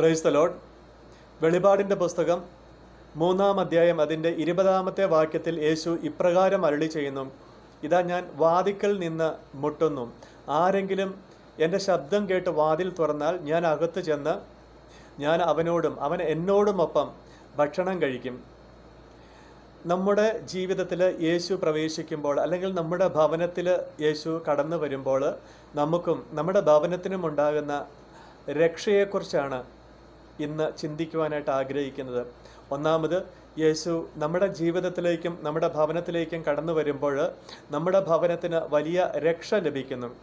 Praise the load വെളിപാടിന്റെ പുസ്തകം മൂന്നാം അധ്യായം അതിന്റെ ഇരുപതാമത്തെ വാക്യത്തിൽ യേശു ഇപ്രകാരം അരളി ചെയ്യുന്നു. ഇതാ ഞാൻ വാതിക്കൽ നിന്ന് മുട്ടുന്നു. ആരെങ്കിലും എന്റെ ശബ്ദം കേട്ട് വാതിൽ തുറന്നാൽ ഞാൻ അകത്ത് ചെന്ന് ഞാൻ അവനോടും അവൻ എന്നോടുമൊപ്പം ഭക്ഷണം കഴിക്കും. നമ്മുടെ ജീവിതത്തിൽ യേശു പ്രവേശിക്കുമ്പോൾ അല്ലെങ്കിൽ നമ്മുടെ ഭവനത്തിൽ യേശു കടന്നു വരുമ്പോൾ നമുക്കും നമ്മുടെ ഭവനത്തിനും ഉണ്ടാകുന്ന രക്ഷയെക്കുറിച്ചാണ് ഇന്ന് ചിന്തിക്കുവാനായിട്ട് ആഗ്രഹിക്കുന്നത്. ഒന്നാമത് യേശു നമ്മുടെ ജീവിതത്തിലേക്കും നമ്മുടെ ഭവനത്തിലേക്കും കടന്നു വരുമ്പോൾ നമ്മുടെ ഭവനത്തിന് വലിയ രക്ഷ ലഭിക്കുന്നു.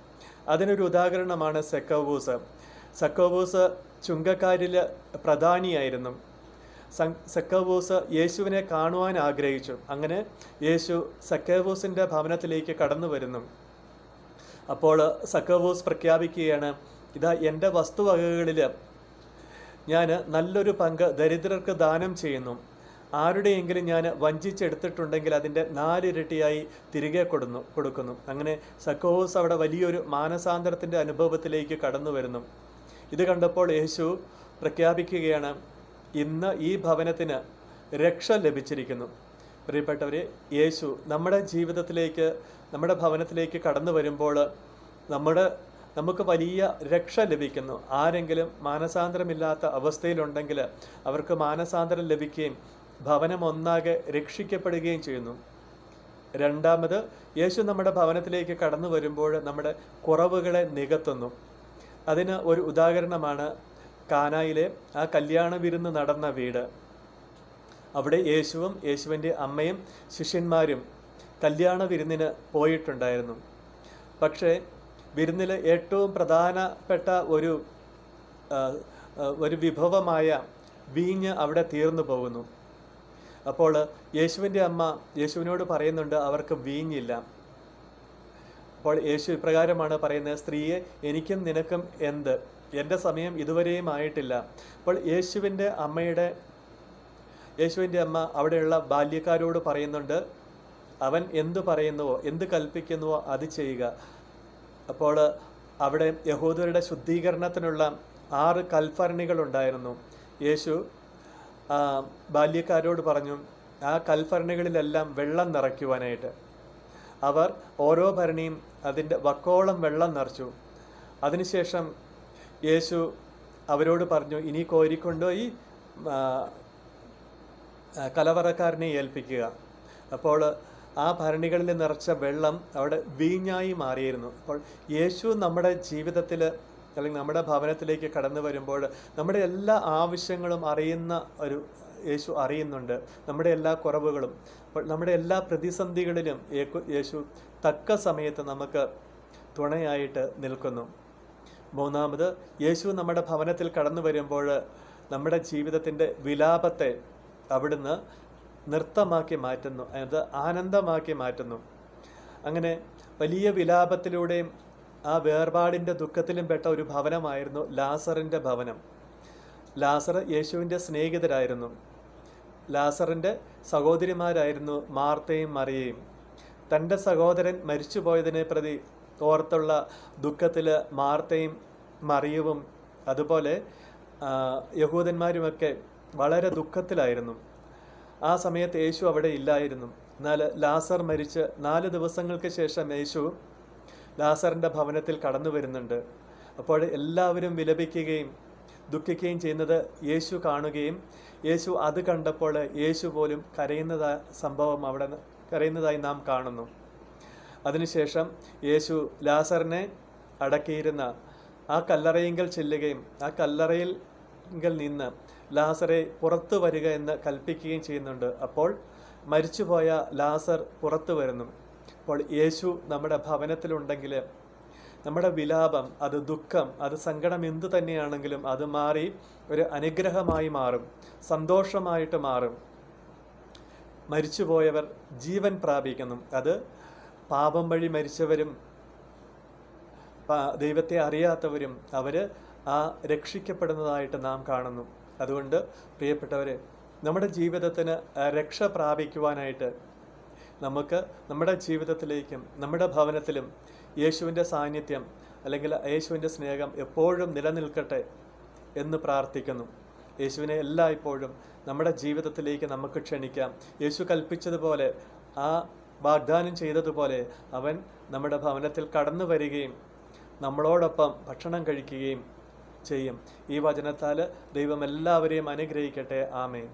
അതിനൊരു ഉദാഹരണമാണ് സെക്കോബൂസ് സെക്കോബൂസ് ചുങ്കക്കാരിൽ പ്രധാനിയായിരുന്നു. സെക്കോബൂസ് യേശുവിനെ കാണുവാൻ ആഗ്രഹിച്ചു. അങ്ങനെ യേശു സെക്കോബൂസിന്റെ ഭവനത്തിലേക്ക് കടന്നു വരുന്നു. അപ്പോൾ സക്കവൂസ് പ്രഖ്യാപിക്കുകയാണ് ഇതാ എന്റെ വസ്തുവകകളിൽ ഞാൻ നല്ലൊരു പങ്ക് ദരിദ്രർക്ക് ദാനം ചെയ്യുന്നു. ആരുടെയെങ്കിലും ഞാൻ വഞ്ചിച്ചെടുത്തിട്ടുണ്ടെങ്കിൽ അതിന്റെ നാലിരട്ടിയായി തിരികെ കൊടുന്നു കൊടുക്കുന്നു. അങ്ങനെ സക്കോസ് അവിടെ വലിയൊരു മാനസാന്തരത്തിന്റെ അനുഭവത്തിലേക്ക് കടന്നു വരുന്നു. ഇത് കണ്ടപ്പോൾ യേശു പ്രഖ്യാപിക്കുകയാണ് ഇന്ന് ഈ ഭവനത്തിന് രക്ഷ ലഭിച്ചിരിക്കുന്നു. പ്രിയപ്പെട്ടവരെ യേശു നമ്മുടെ ജീവിതത്തിലേക്ക് നമ്മുടെ ഭവനത്തിലേക്ക് കടന്നു വരുമ്പോൾ നമ്മുടെ നമുക്ക് വലിയ രക്ഷ ലഭിക്കുന്നു. ആരെങ്കിലും മാനസാന്തരമില്ലാത്ത അവസ്ഥയിലുണ്ടെങ്കിൽ അവർക്ക് മാനസാന്തരം ലഭിക്കുകയും ഭവനം ഒന്നാകെ രക്ഷിക്കപ്പെടുകയും ചെയ്യുന്നു. രണ്ടാമത് യേശു നമ്മുടെ ഭവനത്തിലേക്ക് കടന്നു വരുമ്പോൾ നമ്മുടെ കുറവുകളെ നികത്തുന്നു. അതിന് ഒരു ഉദാഹരണമാണ് കാനായിലെ ആ കല്യാണ വിരുന്ന് നടന്ന വീട്. അവിടെ യേശുവും യേശുവിന്റെ അമ്മയും ശിഷ്യന്മാരും കല്യാണ വിരുന്നിന് പോയിട്ടുണ്ടായിരുന്നു. പക്ഷേ വിരുന്നിൽ ഏറ്റവും പ്രധാനപ്പെട്ട ഒരു ഒരു വിഭവമായ വീഞ്ഞ് അവിടെ തീർന്നു പോകുന്നു. അപ്പോൾ യേശുവിന്റെ അമ്മ യേശുവിനോട് പറയുന്നുണ്ട് അവർക്ക് വീഞ്ഞില്ല. അപ്പോൾ യേശു ഇപ്രകാരമാണ് പറയുന്നത് സ്ത്രീയെ എനിക്കും നിനക്കും എന്ത്? എന്റെ സമയം ഇതുവരെയും ആയിട്ടില്ല. അപ്പോൾ യേശുവിന്റെ അമ്മയുടെ യേശുവിന്റെ അമ്മ അവിടെയുള്ള ബാല്യക്കാരോട് പറയുന്നുണ്ട് അവൻ എന്തു പറയുന്നുവോ എന്ത് കൽപ്പിക്കുന്നുവോ അത് ചെയ്യുക. അപ്പോൾ അവിടെ യഹൂദരുടെ ശുദ്ധീകരണത്തിനുള്ള ആറ് കൽഫർണികളുണ്ടായിരുന്നു. യേശു ബാല്യക്കാരോട് പറഞ്ഞു ആ കൽഫർണികളിലെല്ലാം വെള്ളം നിറയ്ക്കുവാനായിട്ട്. അവർ ഓരോ ഭരണിയും അതിന്റെ വക്കോളം വെള്ളം നിറച്ചു. അതിനുശേഷം യേശു അവരോട് പറഞ്ഞു ഇനി കോരിക്കൊണ്ടുപോയി കലവറക്കാരനെ ഏൽപ്പിക്കുക. അപ്പോൾ ആ ഭരണികളിൽ നിറച്ച വെള്ളം അവിടെ വീഞ്ഞായി മാറിയിരുന്നു. അപ്പോൾ യേശു നമ്മുടെ ജീവിതത്തിൽ അല്ലെങ്കിൽ നമ്മുടെ ഭവനത്തിലേക്ക് കടന്നു വരുമ്പോൾ നമ്മുടെ എല്ലാ ആവശ്യങ്ങളും അറിയുന്ന ഒരു യേശു അറിയുന്നുണ്ട്. നമ്മുടെ എല്ലാ കുറവുകളും. അപ്പോൾ നമ്മുടെ എല്ലാ പ്രതിസന്ധികളിലും യേശു തക്ക സമയത്ത് നമുക്ക് തുണയായിട്ട് നിൽക്കുന്നു. മൂന്നാമത് യേശു നമ്മുടെ ഭവനത്തിൽ കടന്നു വരുമ്പോൾ നമ്മുടെ ജീവിതത്തിന്റെ വിലാപത്തെ അവിടുന്ന് നൃത്തമാക്കി മാറ്റുന്നു അത് ആനന്ദമാക്കി മാറ്റുന്നു. അങ്ങനെ വലിയ വിലാപത്തിലൂടെയും ആ വേർപാടിന്റെ ദുഃഖത്തിലും പെട്ട ഒരു ഭവനമായിരുന്നു ലാസറിന്റെ ഭവനം. ലാസർ യേശുവിന്റെ സ്നേഹിതരായിരുന്നു. ലാസറിന്റെ സഹോദരിമാരായിരുന്നു മാർത്തയും മറിയയും. തന്റെ സഹോദരൻ മരിച്ചുപോയതിനെ പ്രതി ഓർത്തുള്ള ദുഃഖത്തിൽ മാർത്തയും മറിയവും അതുപോലെ യഹൂദന്മാരുമൊക്കെ വളരെ ദുഃഖത്തിലായിരുന്നു. ആ സമയത്ത് യേശു അവിടെ ഇല്ലായിരുന്നു. എന്നാൽ ലാസർ മരിച്ച് നാല് ദിവസങ്ങൾക്ക് ശേഷം യേശു ലാസറിന്റെ ഭവനത്തിൽ കടന്നു വരുന്നുണ്ട്. അപ്പോൾ എല്ലാവരും വിലപിക്കുകയും ദുഃഖിക്കുകയും ചെയ്യുന്നത് യേശു കാണുകയും യേശു അത് കണ്ടപ്പോൾ യേശു പോലും കരയുന്നതാ സംഭവം അവിടെ കരയുന്നതായി നാം കാണുന്നു. അതിനുശേഷം യേശു ലാസറിനെ അടക്കിയിരുന്ന ആ കല്ലറയിങ്കൽ ചെല്ലുകയും ആ കല്ലറയിൽ നിന്ന് ലാസറെ പുറത്തു വരിക എന്ന് കൽപ്പിക്കുകയും ചെയ്യുന്നുണ്ട്. അപ്പോൾ മരിച്ചുപോയ ലാസർ പുറത്തു വരുന്നു. അപ്പോൾ യേശു നമ്മുടെ ഭവനത്തിലുണ്ടെങ്കിൽ നമ്മുടെ വിലാപം അത് ദുഃഖം അത് സങ്കടം എന്തു തന്നെയാണെങ്കിലും അത് മാറി ഒരു അനുഗ്രഹമായി മാറും സന്തോഷമായിട്ട് മാറും. മരിച്ചുപോയവർ ജീവൻ പ്രാപിക്കുന്നു. അത് പാപം വഴി മരിച്ചവരും ദൈവത്തെ അറിയാത്തവരും അവർ ആ രക്ഷിക്കപ്പെടുന്നതായിട്ട് നാം കാണുന്നു. അതുകൊണ്ട് പ്രിയപ്പെട്ടവരെ നമ്മുടെ ജീവിതത്തിന് രക്ഷ പ്രാപിക്കുവാനായിട്ട് നമുക്ക് നമ്മുടെ ജീവിതത്തിലേക്കും നമ്മുടെ ഭവനത്തിലും യേശുവിന്റെ സാന്നിധ്യം അല്ലെങ്കിൽ യേശുവിന്റെ സ്നേഹം എപ്പോഴും നിലനിൽക്കട്ടെ എന്ന് പ്രാർത്ഥിക്കുന്നു. യേശുവിനെ എല്ലായ്പ്പോഴും നമ്മുടെ ജീവിതത്തിലേക്ക് നമുക്ക് ക്ഷണിക്കാം. യേശു കൽപ്പിച്ചതുപോലെ ആ വാഗ്ദാനം ചെയ്തതുപോലെ അവൻ നമ്മുടെ ഭവനത്തിൽ കടന്നു വരികയും നമ്മളോടൊപ്പം ഭക്ഷണം കഴിക്കുകയും ചെയ്യും. ഈ വചനത്താൽ ദൈവം എല്ലാവരെയും അനുഗ്രഹിക്കട്ടെ. ആമേൻ.